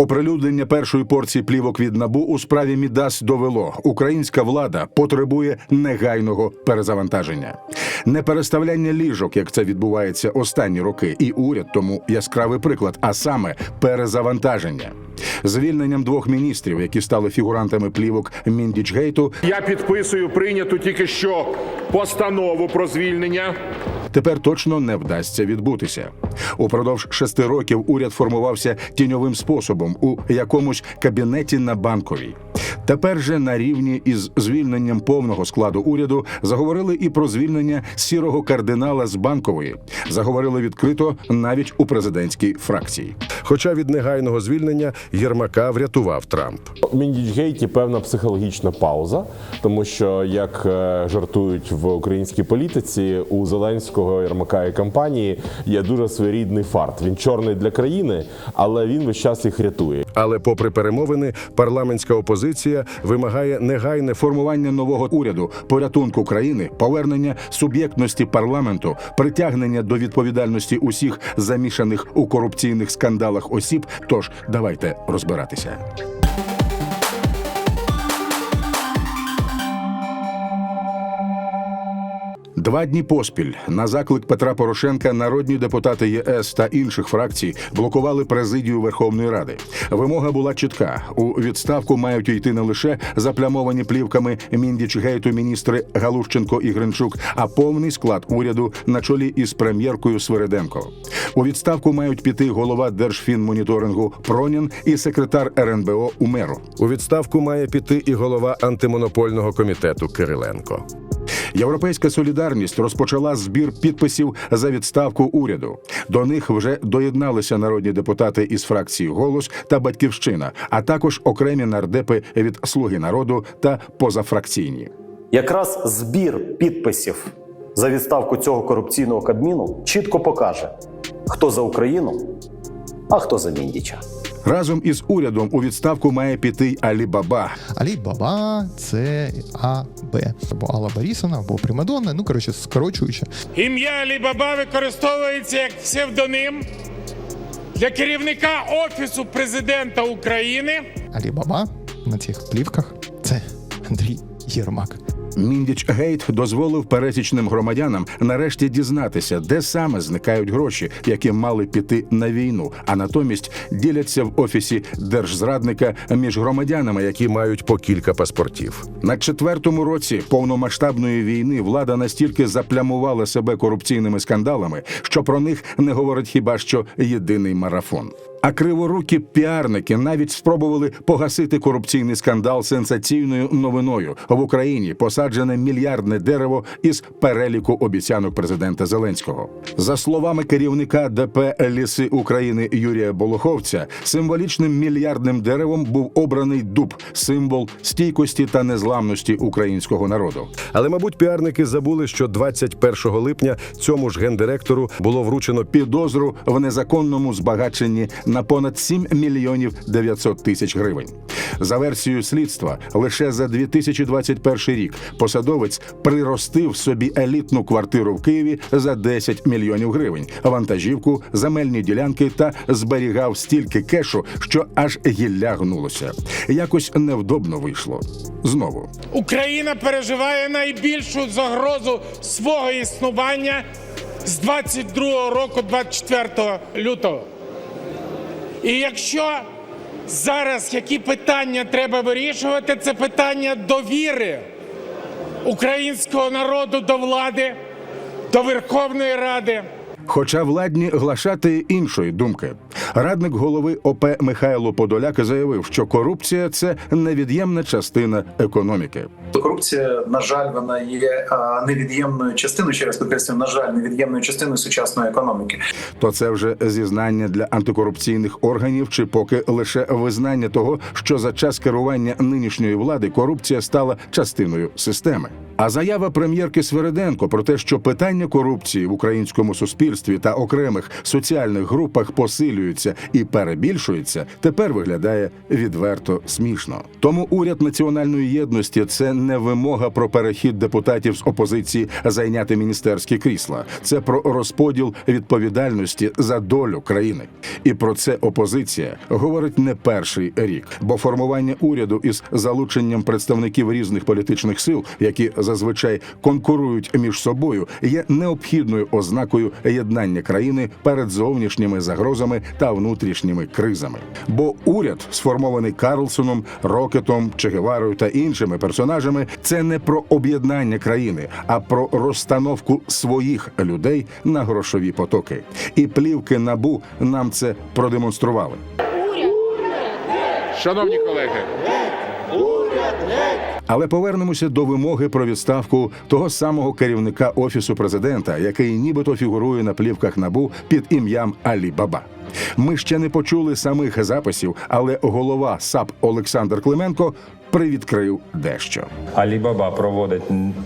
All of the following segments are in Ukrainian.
Оприлюднення першої порції плівок від набу у справі Мідас довело. Українська влада потребує негайного перезавантаження, не переставляння ліжок, як це відбувається останні роки, і уряд тому яскравий приклад, а саме перезавантаження. Звільненням двох міністрів, які стали фігурантами плівок Міндічгейту, Я підписую прийняту тільки що постанову про звільнення. тепер точно не вдасться відбутися. Упродовж шести років уряд формувався тіньовим способом у якомусь кабінеті на банковій. Тепер же на рівні із звільненням повного складу уряду заговорили і про звільнення сірого кардинала з банкової. Заговорили відкрито навіть у президентській фракції. Хоча від негайного звільнення Єрмака врятував Трамп. Міндічгейті певна психологічна пауза, тому що як е, жартують в українській політиці, у Зеленського Єрмака і компанії є дуже своєрідний фарт. Він чорний для країни, але він весь час їх рятує. Але, попри перемовини, парламентська опозиція вимагає негайне Формування нового уряду, порятунку країни, повернення суб'єктності парламенту, притягнення до відповідальності усіх замішаних у корупційних скандалах осіб. Тож давайте розбиратися. Два дні поспіль на заклик Петра Порошенка народні депутати ЄС та інших фракцій блокували президію Верховної Ради. Вимога була чітка: у відставку мають йти не лише заплямовані плівками Міндічгейту міністри Галущенко і Гринчук, а повний склад уряду на чолі із прем'єркою Свириденко. У відставку мають піти голова Держфінмоніторингу Пронін і секретар РНБО Умеру. у відставку має піти і голова антимонопольного комітету Кириленко. Європейська солідарність розпочала збір підписів за відставку уряду. До них вже доєдналися народні депутати із фракції Голос та Батьківщина, а також окремі нардепи від Слуги народу та позафракційні. Якраз збір підписів за відставку цього корупційного кабміну чітко покаже, хто за Україну, а хто за Міндіча. Разом із урядом у відставку має піти й Алі Баба. Алі Баба це АБ. Або Алла Борісовна, або Примадонна, ну коротше, скорочуючи. Ім'я Алібаба використовується як псевдоним для керівника Офісу президента України. Алі Баба на цих плівках це Андрій Єрмак. Міндіч Гейт дозволив пересічним громадянам нарешті дізнатися, де саме зникають гроші, які мали піти на війну, а натомість діляться в офісі держзрадника між громадянами, які мають по кілька паспортів. На четвертому році повномасштабної війни влада настільки заплямувала себе корупційними скандалами, що про них не говорить хіба що єдиний марафон. А криворукі піарники навіть спробували погасити корупційний скандал сенсаційною новиною в Україні. Посаджене мільярдне дерево із переліку обіцянок президента Зеленського. За словами керівника ДП Ліси України Юрія Болоховця, символічним мільярдним деревом був обраний дуб, символ стійкості та незламності українського народу. Але, мабуть, піарники забули, що 21 липня цьому ж гендиректору було вручено підозру в незаконному збагаченні на понад 7 мільйонів 900 тисяч гривень. За версією слідства, лише за 2021 рік посадовець приростив собі елітну квартиру в Києві за 10 мільйонів гривень, вантажівку, земельні ділянки та зберігав стільки кешу, що аж гілля гнулося. Якось невдобно вийшло. Знову. Україна переживає найбільшу загрозу свого існування з 22 року, 24 лютого. І якщо зараз які питання треба вирішувати, це питання довіри українського народу до влади, до Верховної Ради. Хоча владні глашати іншої думки. Радник голови ОП Михайло Подоляк заявив, що корупція це невід'ємна частина економіки. Корупція, на жаль, вона є невід'ємною частиною. Ще раз підкреслюю, на жаль, невід'ємною частиною сучасної економіки. То це вже зізнання для антикорупційних органів, чи поки лише визнання того, що за час керування нинішньої влади корупція стала частиною системи. А заява прем'єрки Свериденко про те, що питання корупції в українському суспільстві та окремих соціальних групах посилюються і перебільшуються, тепер виглядає відверто смішно. Тому уряд національної єдності це не вимога про перехід депутатів з опозиції зайняти міністерські крісла. Це про розподіл відповідальності за долю країни. І про це опозиція говорить не перший рік, бо формування уряду із залученням представників різних політичних сил, які зазвичай конкурують між собою, є необхідною ознакою єднання країни перед зовнішніми загрозами та внутрішніми кризами. Бо уряд, сформований Карлсоном, Рокетом, Чегеварою та іншими персонажами, це не про об'єднання країни, а про розстановку своїх людей на грошові потоки. І плівки набу нам це продемонстрували. Шановні колеги, Але повернемося до вимоги про відставку того самого керівника офісу президента, який нібито фігурує на плівках набу під ім'ям Алі Баба. Ми ще не почули самих записів, але голова САП Олександр Клименко привідкрив дещо. Алібаба проводить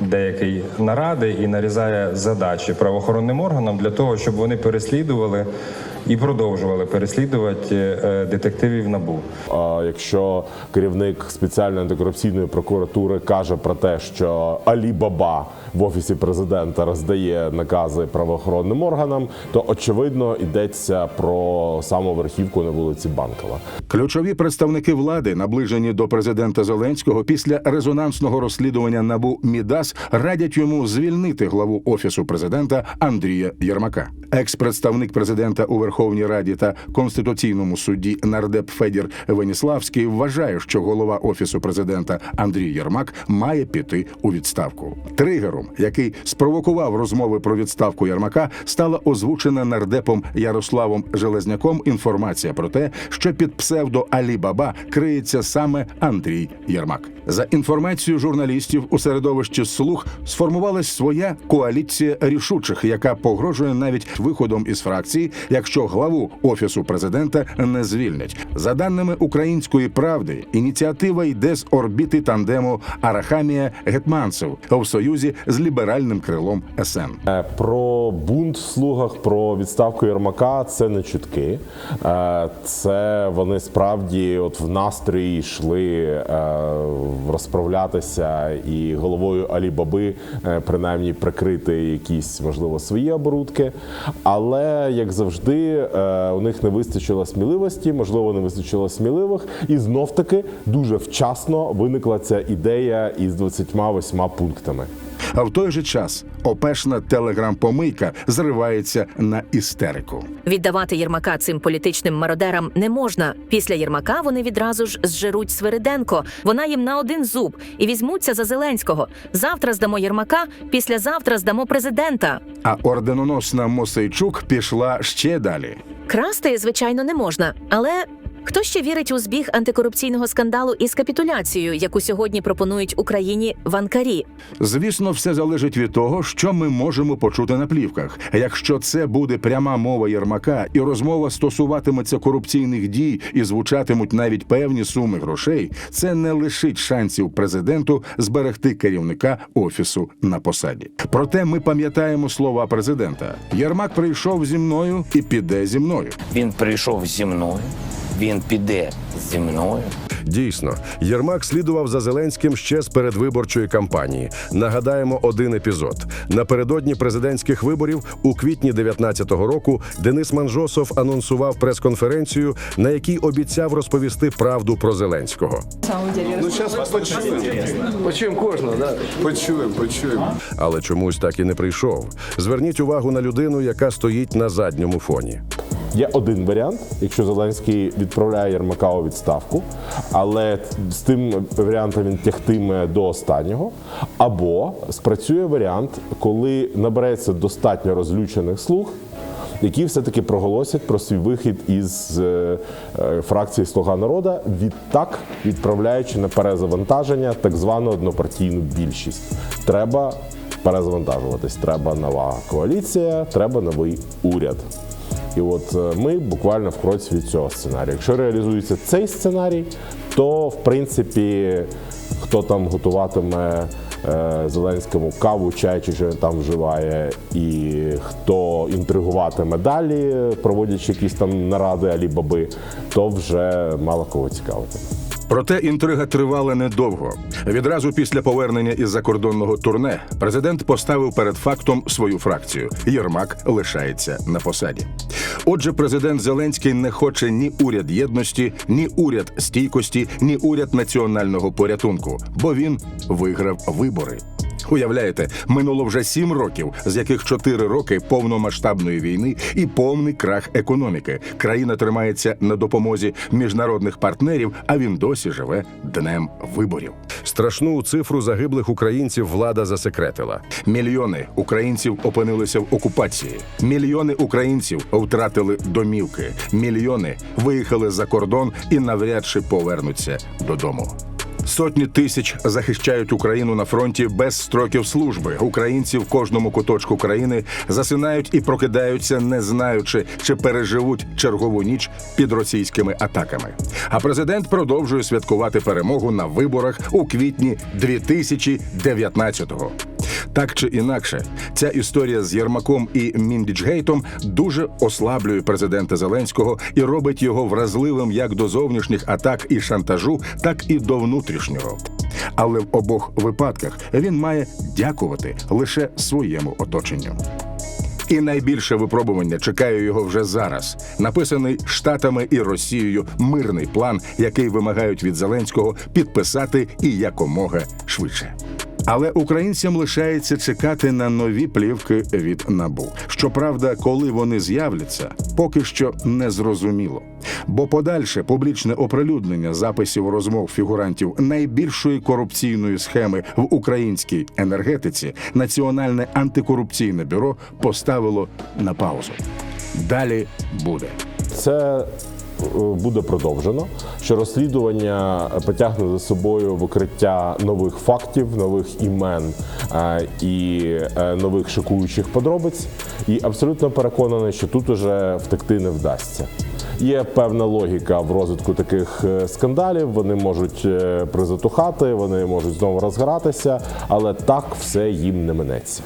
деякі наради і нарізає задачі правоохоронним органам для того, щоб вони переслідували і продовжували переслідувати е, детективів набу. А якщо керівник спеціальної антикорупційної прокуратури каже про те, що Алі Баба в офісі президента роздає накази правоохоронним органам, то очевидно йдеться про саму верхівку на вулиці Банкова. Ключові представники влади, наближені до президента Зеленського, після резонансного розслідування набу Мідас радять йому звільнити главу офісу президента Андрія Єрмака. Екс-представник президента у Верховній Раді та конституційному суді нардеп Федір Веніславський вважає, що голова офісу президента Андрій Єрмак має піти у відставку. Тригером, який спровокував розмови про відставку Єрмака, стала озвучена нардепом Ярославом Железняком інформація про те, що під псевдо Алі Баба криється саме Андрій Єрмак. За інформацією журналістів у середовищі слух сформувалась своя коаліція рішучих, яка погрожує навіть виходом із фракції, якщо главу офісу президента не звільнять. За даними української правди, ініціатива йде з орбіти тандему Арахамія Гетманцев в союзі з ліберальним крилом СН. Е, Про бунт в слугах, про відставку Єрмака це не чутки. Е, Це вони справді от в настрої йшли е, розправлятися і головою Алібаби, е, принаймні прикрити якісь можливо свої оборудки. Але як завжди, е, у них не вистачило сміливості, можливо, не вистачило сміливих, і знов таки дуже вчасно виникла ця ідея із 28 пунктами. А в той же час опешна телеграм-помийка зривається на істерику. Віддавати Єрмака цим політичним мародерам не можна. Після Єрмака вони відразу ж зжируть Свириденко. Вона їм на один зуб і візьмуться за Зеленського. Завтра здамо Єрмака, післязавтра здамо президента. А орденоносна Мосейчук пішла ще далі. Красти, звичайно, не можна, але. Хто ще вірить у збіг антикорупційного скандалу із капітуляцією, яку сьогодні пропонують Україні в Анкарі? Звісно, все залежить від того, що ми можемо почути на плівках. Якщо це буде пряма мова Єрмака, і розмова стосуватиметься корупційних дій і звучатимуть навіть певні суми грошей, це не лишить шансів президенту зберегти керівника офісу на посаді. Проте ми пам'ятаємо слова президента: Єрмак прийшов зі мною і піде зі мною. Він прийшов зі мною, він піде зі мною. Дійсно, Єрмак слідував за Зеленським ще з передвиборчої кампанії. Нагадаємо один епізод. Напередодні президентських виборів у квітні 19-го року Денис Манжосов анонсував прес-конференцію, на якій обіцяв розповісти правду про Зеленського. Ну, зараз почуємо. Почуємо кожного, да? Почуємо, почуємо. Але чомусь так і не прийшов. Зверніть увагу на людину, яка стоїть на задньому фоні. Є один варіант, якщо Зеленський відправляє Єрмака у відставку, але з тим варіантом він тягтиме до останнього. Або спрацює варіант, коли набереться достатньо розлючених слуг, які все-таки проголосять про свій вихід із е, е, фракції Слуга народа, відтак відправляючи на перезавантаження так звану однопартійну більшість. Треба перезавантажуватись. Треба нова коаліція, треба новий уряд. І от е, ми буквально в кроці від цього сценарію. Якщо реалізується цей сценарій, то в принципі хто там готуватиме е, Зеленському каву, чай чи що він там вживає, і хто інтригуватиме далі, проводячи якісь там наради алі-баби, то вже мало кого цікавити. Проте інтрига тривала недовго. Відразу після повернення із закордонного турне президент поставив перед фактом свою фракцію. Єрмак лишається на посаді. Отже, президент Зеленський не хоче ні уряд єдності, ні уряд стійкості, ні уряд національного порятунку, бо він виграв вибори. Уявляєте, минуло вже сім років, з яких чотири роки повномасштабної війни і повний крах економіки. Країна тримається на допомозі міжнародних партнерів, а він досі живе днем виборів. Страшну цифру загиблих українців влада засекретила. Мільйони українців опинилися в окупації. Мільйони українців втратили домівки. Мільйони виїхали за кордон і навряд чи повернуться додому. Сотні тисяч захищають Україну на фронті без строків служби. Українці в кожному куточку країни засинають і прокидаються, не знаючи, чи переживуть чергову ніч під російськими атаками. А президент продовжує святкувати перемогу на виборах у квітні 2019-го. Так чи інакше, ця історія з Єрмаком і Міндічгейтом дуже ослаблює президента Зеленського і робить його вразливим як до зовнішніх атак і шантажу, так і до внутрішнього. Але в обох випадках він має дякувати лише своєму оточенню. І найбільше випробування чекає його вже зараз. Написаний Штатами і Росією мирний план, який вимагають від Зеленського підписати і якомога швидше. Але українцям лишається чекати на нові плівки від набу. Щоправда, коли вони з'являться, поки що не зрозуміло. Бо подальше публічне оприлюднення записів розмов фігурантів найбільшої корупційної схеми в українській енергетиці Національне антикорупційне бюро поставило на паузу. Далі буде. Це буде продовжено, що розслідування потягне за собою викриття нових фактів, нових імен е, і е, нових шокуючих подробиць. І абсолютно переконаний, що тут уже втекти не вдасться. Є певна логіка в розвитку таких е, скандалів. Вони можуть е, призатухати, вони можуть знову розгоратися, але так все їм не минеться.